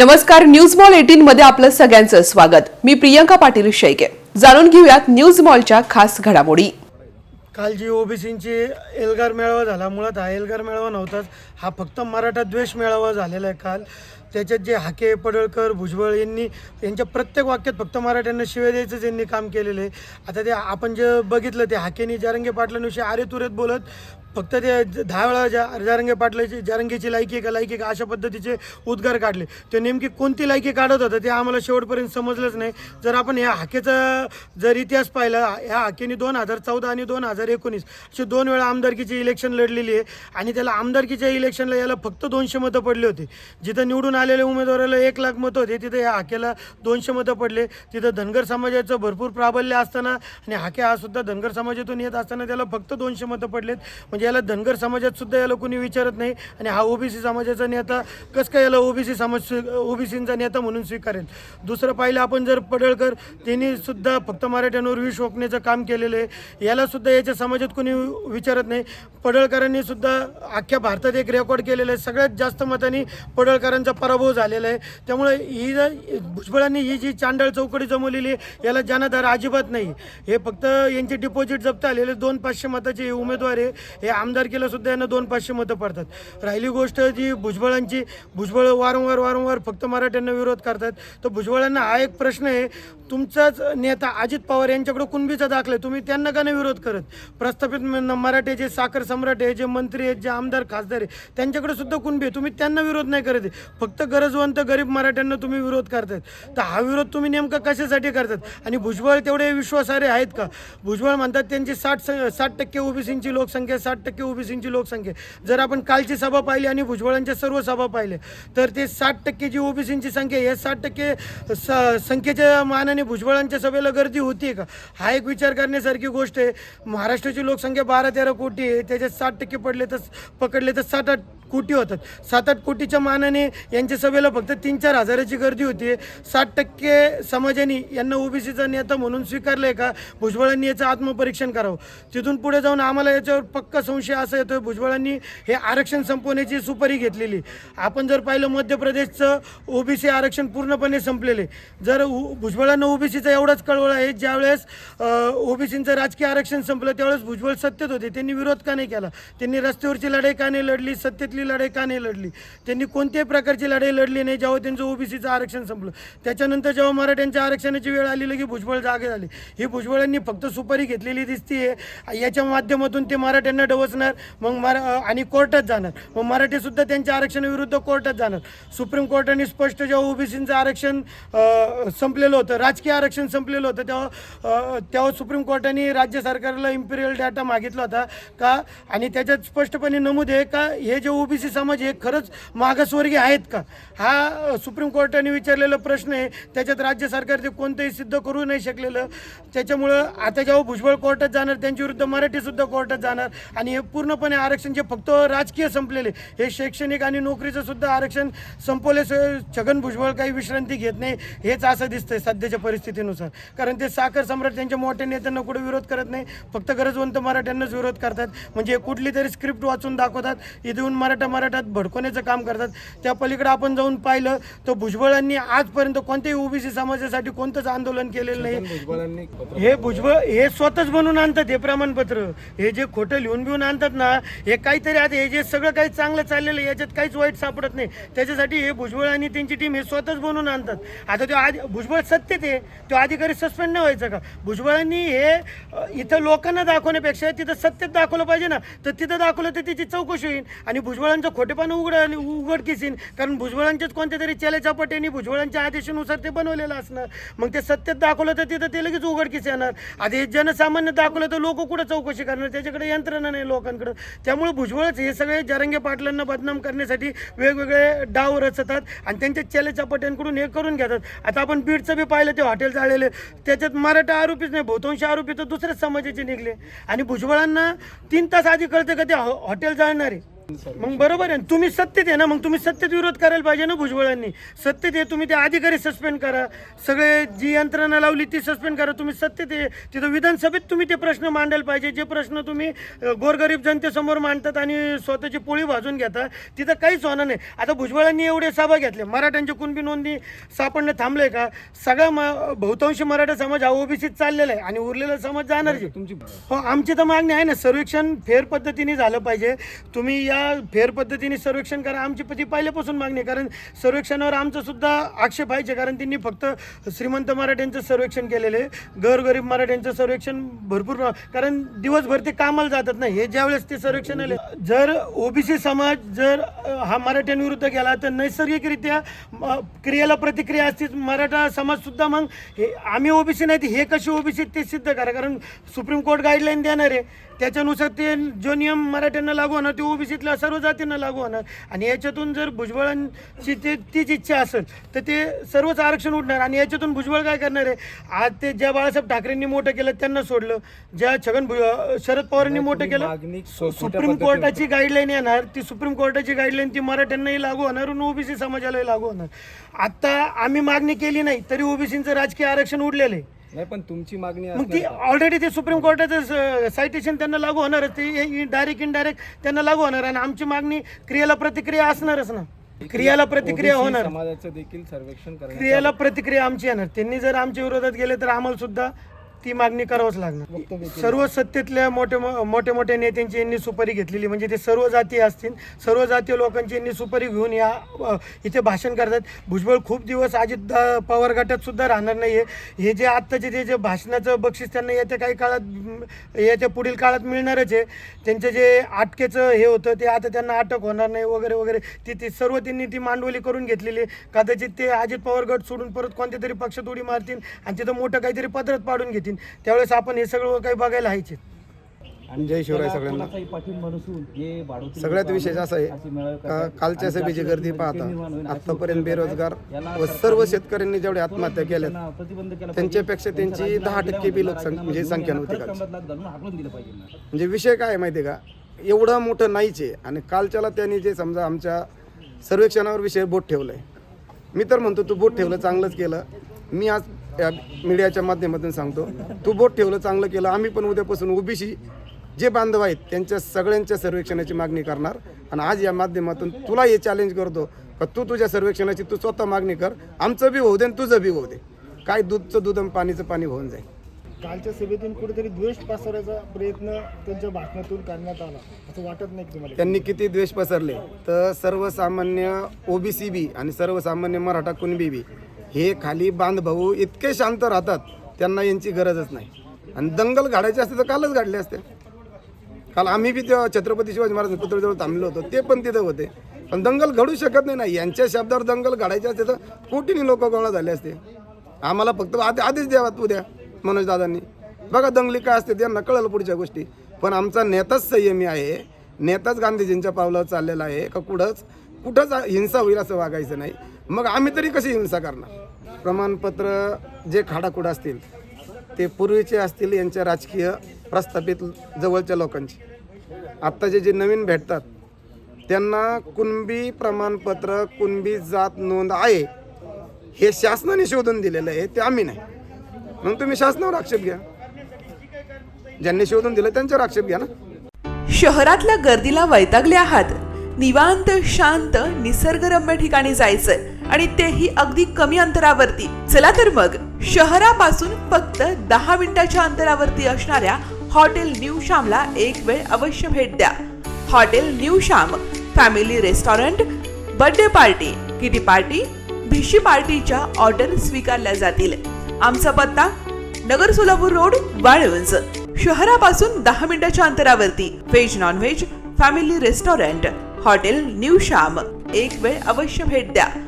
नमस्कार news mall eighteen मध्ये आपलं सगळ्यांचं स्वागत. मी प्रियंका पाटील शेळके. जाणून घेऊयात न्यूज मॉलच्या खास घडामोडी. काल जी ओबीसींची एल्गार मेळावा झाला. मुळात हा एल्गार मेळावा नव्हताच. हा फक्त मराठा द्वेष मेळावा झालेला आहे काल. त्याच्यात जे हाके पडळकर भुजबळ यांनी यांच्या प्रत्येक वाक्यात फक्त मराठ्यांना शिवे द्यायचंच यांनी काम केलेलं आहे. आता ते आपण जे बघितलं ते हाकेनी जारंगे पाटलांविषयी आरे तुरेत बोलत फक्त ते दहा वेळा जा जारंगे पाटलाची जारंगेची लायकी आहे का लायकी का अशा पद्धतीचे उद्गार काढले. ते नेमकी कोणती लायकी काढत होतं ते आम्हाला शेवटपर्यंत समजलंच नाही. जर आपण या हाकेचा जर इतिहास पाहिला ह्या हाकेने दोन हजार चौदा आणि दोन हजार एकोणीस अशी दोन वेळा आमदारकीची इलेक्शन लढलेली आहे. आणि त्याला आमदारकीच्या इलेक्शनला याला फक्त दोनशे मतं पडली होती. जिथं निवडून आलेल्या उमेदवाराला एक लाख मतं होते. तिथे या हाकेला दोनशे मतं पडले. तिथं धनगर समाजाचं भरपूर प्राबल्य असताना आणि हाके हा सुद्धा धनगर समाजातून येत असताना त्याला फक्त दोनशे मतं पडलेत. म्हणजे याला धनगर समाजात सुद्धा याला कोणी विचारत नाही आणि हा ओबीसी समाजाचा नेता कसं काय याला ओबीसी समाज ओबीसींचा नेता म्हणून स्वीकारेल? दुसरं पाहिलं आपण जर पडळकर त्यांनी सुद्धा फक्त मराठ्यांवर विष ओकण्याचं काम केलेलं आहे. याला सुद्धा याच्या समाजात कोणी विचारत नाही. पडळकरांनी सुद्धा अख्ख्या भारतात एक रेकॉर्ड केलेलं आहे. सगळ्यात जास्त मतांनी पडळकरांचा पराभव झालेला आहे. त्यामुळे ही जर भुजबळांनी ही जी चांडळ चौकडी जमवलेली आहे याला जनाधार अजिबात नाही. हे फक्त यांचे डिपॉझिट जप्त आलेले दोन पाचशे मताचे हे उमेदवार आहे. हे आमदारकीला सुद्धा यांना दोन पाचशे मतं पडतात. राहिली गोष्ट जी भुजबळांची भुजबळ वारंवार वारंवार फक्त मराठ्यांना विरोध करतात. तर भुजबळांना हा एक प्रश्न आहे. तुमचाच नेता अजित पवार यांच्याकडे कुणबीचा दाखला आहे? तुम्ही त्यांना का नाही विरोध करत? प्रस्थापित म- मराठे जे साखर सम्राट आहे जे मंत्री आहेत जे आमदार खासदार आहे त्यांच्याकडे सुद्धा कुणबी आहे? तुम्ही त्यांना विरोध नाही करत आहे. फक्त गरजवंत गरीब मराठ्यांना तुम्ही विरोध करतात तर हा विरोध तुम्ही नेमका कशासाठी करतात आणि भुजबळ तेवढे विश्वासार्ह आहेत का? भुजबळ म्हणतात त्यांची साठ स- साठ टक्के ओबीसींची लोकसंख्या साठ टक्के ओबीसींची लोकसंख्या. जर आपण कालची सभा पाहिली आणि भुजबळांच्या सर्व सभा पाहिल्या तर ते साठ टक्के जी ओबीसींची संख्या आहे, या साठ टक्के स संख्येच्या मानाने भुजबळांच्या सभेला गर्दी होती का? हा एक विचार करण्यासारखी गोष्ट आहे. महाराष्ट्राची लोकसंख्या बारा तेरा कोटी आहे त्याच्यात साठ टक्के पडले तर पकडले तर साठ आठ कोटी होतात. सात आठ कोटीच्या मानाने यांच्या सभेला फक्त तीन चार हजाराची गर्दी होती. साठ टक्के समाजाने यांना ओबीसीचा नेता म्हणून स्वीकारलं आहे का? भुजबळांनी याचं आत्मपरीक्षण करावं. तिथून पुढे जाऊन आम्हाला याच्यावर पक्का संशय असा येतोय. भुजबळांनी हे आरक्षण संपवण्याची सुपारी घेतलेली. आपण जर पाहिलं मध्य प्रदेशचं ओबीसी आरक्षण पूर्णपणे संपलेले जर उ- भुजबळांना ओबीसीचा एवढाच कळवळ आहे ज्यावेळेस ओबीसीचं राजकीय आरक्षण संपलं त्यावेळेस भुजबळ सत्तेत होते. त्यांनी विरोध का नाही केला? त्यांनी रस्त्यावरची लढाई का नाही लढली? सत्तेतली लढाई का नाही लढली? त्यांनी कोणत्याही प्रकारची लढाई लढली नाही. जेव्हा त्यांचं ओबीसीचं आरक्षण संपलं त्याच्यानंतर जेव्हा मराठ्यांच्या आरक्षणाची वेळ आली की भुजबळ जागे झाले. हे भुजबळांनी फक्त सुपारी घेतलेली दिसते याच्या माध्यमातून ते मराठ्यांना डवचणार मग मरा आणि कोर्टात जाणार. मग मराठी सुद्धा त्यांच्या आरक्षणाविरुद्ध कोर्टात जाणार. सुप्रीम कोर्टाने स्पष्ट जेव्हा ओबीसीचं आरक्षण संपलेलं होतं राजकीय आरक्षण संपलेलं होतं तेव्हा तेव्हा सुप्रीम कोर्टाने राज्य सरकारला इम्पिरियल डाटा मागितला होता. का? आणि त्याच्यात स्पष्टपणे नमूद आहे का? हे जे ओबीसी समाज हे खरंच मागासवर्गीय आहेत का? हा सुप्रीम कोर्टाने विचारलेला प्रश्न आहे. त्याच्यात राज्य सरकार ते कोणतंही सिद्ध करू नाही शकलेलं. त्याच्यामुळं आता जेव्हा भुजबळ कोर्टात जाणार त्यांच्या विरुद्ध मराठीसुद्धा कोर्टात जाणार. आणि हे पूर्णपणे आरक्षण जे फक्त राजकीय संपलेले हे शैक्षणिक आणि नोकरीचं सुद्धा आरक्षण संपवले छगन भुजबळ काही विश्रांती घेत नाही. हेच असं दिसतंय सध्याच्या परिस्थितीनुसार. कारण ते साखर सम्राट त्यांच्या मोठ्या नेत्यांना कुठे विरोध करत नाही. फक्त गरजवंत मराठ्यांनाच विरोध करतात. म्हणजे कुठली तरी स्क्रिप्ट वाचून दाखवतात. इथे येऊन मराठी मराठात भडकवण्याचं काम करतात. त्या पलीकडे आपण जाऊन पाहिलं तर भुजबळांनी आजपर्यंत कोणत्याही ओबीसी समाजासाठी कोणतंच आंदोलन केलेलं नाही. हे भुजबळ हे स्वतःच बनवून आणतात हे प्रमाणपत्र. हे जे खोटं लिहून बिहून आणतात ना हे काहीतरी आता हे जे सगळं काही चांगलं चाललेलं आहे याच्यात काहीच वाईट सापडत नाही. त्याच्यासाठी हे भुजबळ आणि त्यांची टीम हे स्वतःच बनवून आणतात. आता तो आधी भुजबळ सत्तेत आहे तो अधिकारी सस्पेंड नाही व्हायचा का? भुजबळांनी हे इथं लोकांना दाखवण्यापेक्षा तिथं सत्तेत दाखवलं पाहिजे ना तर तिथं दाखवलं तर त्याची चौकशी होईल. आणि भुजबळांचं खोटेपण उघड उघडकीस येईन कारण भुजबळांचेच कोणत्या तरी चेलेचापट्याने भुजबळांच्या आदेशानुसार ते बनवलेलं असणार. मग ते सत्तेत दाखवलं तर तिथं ते लगेच उघडकीस येणार. आधी हे जनसामान्य दाखवलं तर लोक कुठं चौकशी करणार? त्याच्याकडे यंत्रणा नाही लोकांकडं. त्यामुळे भुजबळच हे सगळे जरंगे पाटलांना बदनाम करण्यासाठी वेगवेगळे डाव रचतात आणि त्यांच्या चेलेचापट्यांकडून हे करून घेतात. आता आपण बीडचं बी पाहिलं ते हॉटेल जाळलेले त्याच्यात मराठा आरोपीच नाही बहुतांश आरोपी तर दुसऱ्याच समाजाचे निघले. आणि भुजबळांना तीन तास आधी कळतं का ते हॉ- हॉटेल जाळणार आहे मग बरोबर आहे. ना. तुम्ही सत्तेत आहे ना मग तुम्ही सत्तेत विरोध करायला पाहिजे ना भुजबळांनी. सत्तेत आहे तुम्ही ते अधिकारी सस्पेंड करा. सगळे जी यंत्रणा लावली ती सस्पेंड करा. तुम्ही सत्तेत आहे. तिथं विधानसभेत तुम्ही ते प्रश्न मांडायला पाहिजे. जे प्रश्न तुम्ही गोरगरीब जनतेसमोर मांडतात आणि स्वतःची पोळी भाजून घेता तिथं काहीच होणार नाही. आता भुजबळांनी एवढे सभा घेतल्या मराठ्यांच्या कुणबी नोंदी सापडणं थांबलंय का? सगळा म बहुतांशी मराठा समाज हा ओबीसीत चाललेला आहे आणि उरलेला समाज जाणार. तुमची हो आमची तर मागणी आहे ना सर्वेक्षण फेर पद्धतीने झालं पाहिजे. तुम्ही या फेर पद्धतीने सर्वेक्षण करा. आमची ती पहिल्यापासून मागणी कारण सर्वेक्षणावर आमचा सुद्धा आक्षेप आहे. कारण त्यांनी फक्त श्रीमंत मराठ्यांचं सर्वेक्षण केलेलं आहे. गरगरीब मराठ्यांचं सर्वेक्षण भरपूर कारण दिवसभर ते कामाला जातात ना. हे ज्यावेळेस ते सर्वेक्षण आले जर ओबीसी समाज जर हा मराठ्यांविरुद्ध गेला तर नैसर्गिकरित्या क्रियेला प्रतिक्रिया असतीच. मराठा समाज सुद्धा मग हे आम्ही ओबीसी नाही हे कसे ओबीसी ते सिद्ध करा. कारण सुप्रीम कोर्ट गाईडलाईन देणार. आहे त्याच्यानुसार ते जो नियम मराठ्यांना लागू होणार ते ओबीसीतल्या सर्व जातींना लागू होणार. आणि याच्यातून जर भुजबळांची ते तीच इच्छा असेल तर ते सर्वच आरक्षण उठणार. आणि याच्यातून भुजबळ काय करणार आहे? आज ते ज्या बाळासाहेब ठाकरेंनी मोठं केलं त्यांना सोडलं. ज्या छगन भुज शरद पवारांनी मोठं केलं सुप्रीम कोर्टाची गाईडलाईन येणार. ती सुप्रीम कोर्टाची गाईडलाईन ती मराठ्यांनाही लागू होणार आणि ओबीसी समाजालाही लागू होणार. आता आम्ही मागणी केली नाही तरी ओबीसीचं राजकीय आरक्षण उडलेलं आहे. नाही पण तुमची मागणी मग ती असणार का? ऑलरेडी ते सुप्रीम कोर्टाचं सायटेशन त्यांना लागू होणारच. ते डायरेक्ट इनडायरेक्ट त्यांना लागू होणार. आणि आमची मागणी क्रियाला प्रतिक्रिया असणारच ना. क्रियाला प्रतिक्रिया OBC होणार. समाजाचं देखील सर्वेक्षण करण्यात क्रियाला प्रतिक्रिया आमची येणार. त्यांनी जर आमच्या विरोधात गेले तर आम्हाला सुद्धा ती मागणी करावंच लागणार. सर्व सत्तेतल्या मोठे मोठ्या मोठ्या नेत्यांची यांनी सुपारी घेतलेली म्हणजे ते सर्व जाती असतील सर्व जातीय लोकांची यांनी सुपारी घेऊन या इथे भाषण करतात. भुजबळ खूप दिवस अजित पवार गटात सुद्धा राहणार आहे हे जे आत्ताचे जे जे भाषणाचं बक्षीस त्यांना येत्या काही काळात याच्या पुढील काळात मिळणारच आहे. त्यांचं जे अटकेचं हे होतं ते आता त्यांना अटक होणार नाही वगैरे वगैरे. ती ती सर्व त्यांनी ती मांडवली करून घेतलेली आहे. कदाचित ते अजित पवार गट सोडून परत कोणत्या तरी पक्षात उडी मारतील आणि तिथं मोठं काहीतरी पदरात पाडून घेतील. त्यावेळेस आपण हे सगळं काही बघायला हायचे आणि जय शिवराय सगळ्यांना. हे सगळ्यात विशेष असं आहे का. कालच्या सभेची गर्दी पाहता अशी आतापर्यंत बेरोजगार व सर्व शेतकऱ्यांनी जेवढे आत्महत्या केल्यात त्यांना प्रतिबंध केला त्यांच्यापेक्षा. त्यांची 10% राजीनामा बी लोकसंख्या म्हणजे देऊन संख्या नव्हती. म्हणजे विषय काय आहे माहिती आहे का एवढं मोठं नाहीच आहे आणि कालच्याला त्यांनी जे समजा आमच्या सर्वेक्षणावर विषय बोट ठेवलं आहे मी तर म्हणतो तू बोट ठेवलं चांगलंच केलं मी आज या मीडियाच्या माध्यमातून सांगतो. तू बोट ठेवलं चांगलं केलं. आम्ही पण उद्यापासून ओबीसी जे बांधव आहेत त्यांच्या सगळ्यांच्या सर्वेक्षणाची मागणी करणार. आणि आज या माध्यमातून तुला हे चॅलेंज करतो का तू तुझ्या सर्वेक्षणाची तू स्वतः मागणी कर. आमचं बी होऊ दे आणि तुझं बी होऊ दे. काय दूधचं दूध आणि पाणीचं पाणी होऊन जाईल. कालच्या सभेतून कुठेतरी द्वेष पसरवायचा प्रयत्न त्यांच्या भाषणातून करण्यात आला. असं वाटत नाही तुम्हाला? त्यांनी किती द्वेष पसरले तर सर्वसामान्य ओबीसी बी आणि सर्वसामान्य मराठा कुणबी बी हे खाली बांधभाऊ इतके शांत राहतात त्यांना यांची गरजच नाही. आणि दंगल घाडायचे असते तर कालच गाडले असते. काल आम्ही बी तेव्हा छत्रपती शिवाजी महाराज पुतळीजवळ थांबलो होतो ते पण तिथं होते. पण दंगल घडू शकत नाही ना. यांच्या शब्दावर दंगल घडायचे असते तर कोटीने लोक गोळा झाले असते. आम्हाला फक्त आधी आधीच द्यावा उद्या मनोज दादांनी. बघा दंगली काय असते त्यांना कळलं पुढच्या गोष्टी. पण आमचा नेताच संयमी आहे. नेताच गांधीजींच्या पावलावर चाललेला आहे का कुठंच? कुठंच हिंसा होईल असं वागायचं नाही. मग आम्ही तरी कशी हिंसा करणार? प्रमाणपत्र जे खाडाखुडा असतील ते पूर्वीचे असतील यांच्या राजकीय प्रस्थापित जवळच्या लोकांची. आत्ताचे जे नवीन भेटतात त्यांना कुणबी प्रमाणपत्र कुणबी जात नोंद आहे हे शासनाने शोधून दिलेलं आहे ते आम्ही नाही. म्हणून तुम्ही शासनावर आक्षेप घ्या. ज्यांनी शोधून दिलं त्यांच्यावर आक्षेप घ्या ना. शहरातल्या गर्दीला वैतागले आहात. निवांत शांत निसर्गरम्य ठिकाणी जायचंय आणि तेही अगदी कमी अंतरावरती. चला तर मग शहरापासून फक्त दहा मिनिटाच्या अंतरावरती असणाऱ्या हॉटेल न्यू श्यामला एक वेळ अवश्य भेट द्या. Hotel new Shyam family restaurant birthday party kitty party भिशी पार्टीच्या ऑर्डर स्वीकारल्या जातील. आमचा पत्ता नगर सोलापूर रोड वाळवंज. शहरापासून दहा मिनिटाच्या अंतरावरती. Veg non veg family restaurant. Hotel new Shyam. एक वेळ अवश्य भेट द्या.